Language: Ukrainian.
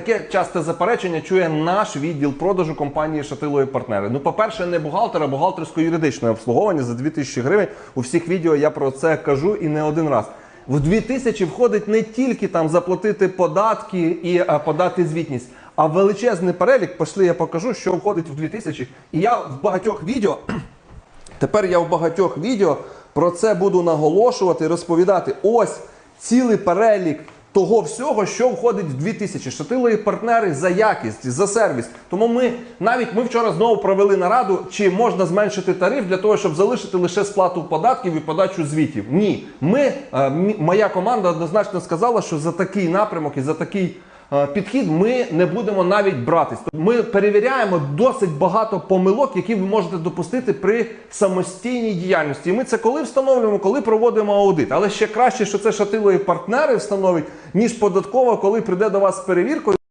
Таке часте заперечення чує наш відділ продажу компанії Шатило і партнери. Ну, по-перше, не бухгалтер, а бухгалтерсько-юридичне обслуговування за 2000 гривень. У всіх відео я про це кажу і не один раз. В 2000 входить не тільки там заплатити податки і а, подати звітність, а величезний перелік. Пішли, я покажу, що входить в 2000. І я в багатьох відео Тепер я в багатьох відео про це буду наголошувати і розповідати. Ось цілий перелік того всього, що входить в 2000. Шатилові партнери за якість, за сервіс. Тому ми навіть ми вчора знову провели нараду, чи можна зменшити тариф для того, щоб залишити лише сплату податків і подачу звітів. Ні, ми, е, моя команда однозначно сказала, що за такий напрямок і за такий. Е, Підхід ми не будемо навіть братись. Тобто Ми перевіряємо досить багато помилок, які ви можете допустити при самостійній діяльності. І ми це коли встановлюємо, коли проводимо аудит. Але ще краще, що це шатило і партнери встановить, ніж податково, коли прийде до вас з перевіркою.